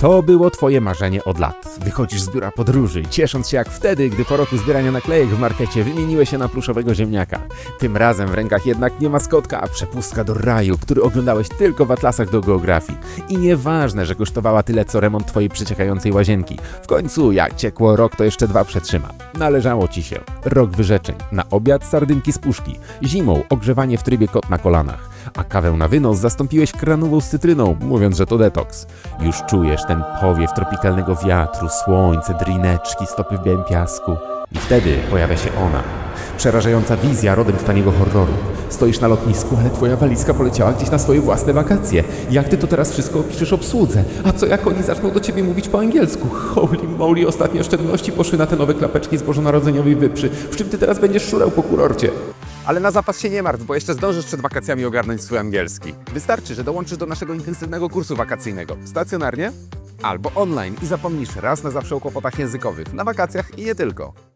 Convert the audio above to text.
To było twoje marzenie od lat. Wychodzisz z biura podróży, ciesząc się jak wtedy, gdy po roku zbierania naklejek w markecie wymieniłeś się na pluszowego ziemniaka. Tym razem w rękach jednak nie maskotka, a przepustka do raju, który oglądałeś tylko w atlasach do geografii. I nieważne, że kosztowała tyle co remont twojej przeciekającej łazienki. W końcu, jak ciekło rok, to jeszcze dwa przetrzyma. Należało ci się. Rok wyrzeczeń. Na obiad sardynki z puszki. Zimą ogrzewanie w trybie kot na kolanach. A kawę na wynos zastąpiłeś kranową z cytryną, mówiąc, że to detoks. Już czujesz ten powiew tropikalnego wiatru, słońce, drineczki, stopy w białym piasku. I wtedy pojawia się ona. Przerażająca wizja rodem taniego horroru. Stoisz na lotnisku, ale twoja walizka poleciała gdzieś na swoje własne wakacje. Jak ty to teraz wszystko opiszesz obsłudze? A co jak oni zaczną do ciebie mówić po angielsku? Holy moly, ostatnie oszczędności poszły na te nowe klapeczki z bożonarodzeniowej wyprzy. W czym ty teraz będziesz szurał po kurorcie? Ale na zapas się nie martw, bo jeszcze zdążysz przed wakacjami ogarnąć swój angielski. Wystarczy, że dołączysz do naszego intensywnego kursu wakacyjnego. Stacjonarnie albo online i zapomnisz raz na zawsze o kłopotach językowych. Na wakacjach i nie tylko.